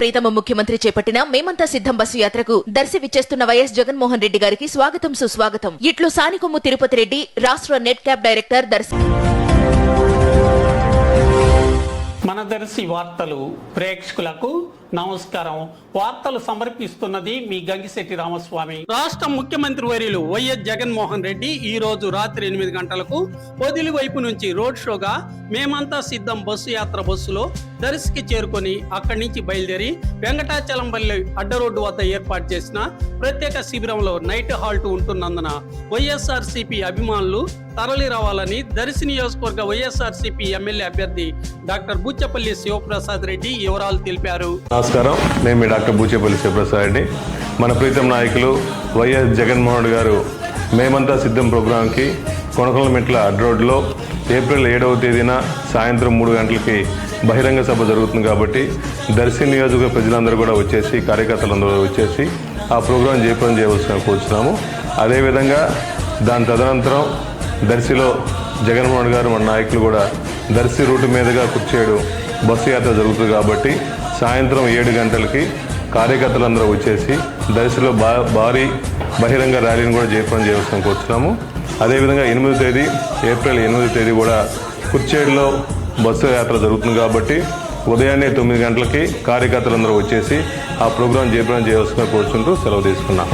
ప్రీతమ ముఖ్యమంత్రి చేపట్టిన మేమంతా సిద్ధం బస్సు యాత్రకు దర్శి విచ్చేస్తున్న వైఎస్ జగన్మోహన్ రెడ్డి గారికి స్వాగతం సుస్వాగతం. ఇట్లు సానికొమ్ము తిరుపతి రెడ్డి రాష్ట్ర నెట్ క్యాబ్ డైరెక్టర్ దర్శి మన దర్శి వార్తలు ప్రేక్షకులకు నమస్కారం. వార్తలు సమర్పిస్తున్నది మీ గంగిశెట్టి రామస్వామి. రాష్ట్ర ముఖ్యమంత్రి వర్యులు వైఎస్ జగన్మోహన్ రెడ్డి ఈ రోజు రాత్రి ఎనిమిది గంటలకు పొదిలి వైపు నుంచి రోడ్ షోగా మేమంతా సిద్ధం బస్సు యాత్ర బస్సులో దర్శికి చేరుకొని అక్కడి నుంచి బయలుదేరి వెంకటాచలంపల్లి అడ్డ రోడ్డు వద్ద ఏర్పాటు చేసిన ప్రత్యేక శిబిరంలో నైట్ హాల్ట్ ఉంటున్నందున వైఎస్ఆర్సీపీ అభిమానులు తరలి రావాలని దర్శి నియోజకవర్గ వైఎస్ఆర్సీపీ ఎమ్మెల్యే అభ్యర్థి డాక్టర్ బుచ్చపల్లి శివప్రసాద్ రెడ్డి వివరాలు తెలిపారు. నమస్కారం. నేను మీ డాక్టర్ బూచేపల్లి శివప్రసాద్ అండి మన ప్రీతం నాయకులు వైఎస్ జగన్మోహన్ రెడ్డి గారు మేమంతా సిద్ధం ప్రోగ్రాంకి కొనకల మెట్ల అడ్ రోడ్లో ఏప్రిల్ ఏడవ తేదీన సాయంత్రం మూడు గంటలకి బహిరంగ సభ జరుగుతుంది కాబట్టి దర్శి నియోజకవర్గ ప్రజలందరూ కూడా వచ్చేసి కార్యకర్తలందరూ వచ్చేసి ఆ ప్రోగ్రాం జయప్రదం చేయవలసిన కూర్చున్నాము. అదేవిధంగా దాని తదనంతరం దర్శిలో జగన్మోహన్ గారు మన నాయకులు కూడా దర్శి రూటు మీదుగా కుర్చేడు బస్సు యాత్ర జరుగుతుంది కాబట్టి సాయంత్రం ఏడు గంటలకి కార్యకర్తలందరూ వచ్చేసి దర్శిలో బా భారీ బహిరంగ ర్యాలీని కూడా జయప్రదం చేయవలసిన వచ్చినాము. అదేవిధంగా ఎనిమిది తేదీ ఏప్రిల్ ఎనిమిది తేదీ కూడా కుర్చేడులో బస్సు యాత్ర జరుగుతుంది కాబట్టి ఉదయాన్నే తొమ్మిది గంటలకి కార్యకర్తలందరూ వచ్చేసి ఆ ప్రోగ్రాం చేపడం చేయవలసిన కూర్చుంటూ సెలవు తీసుకున్నాం.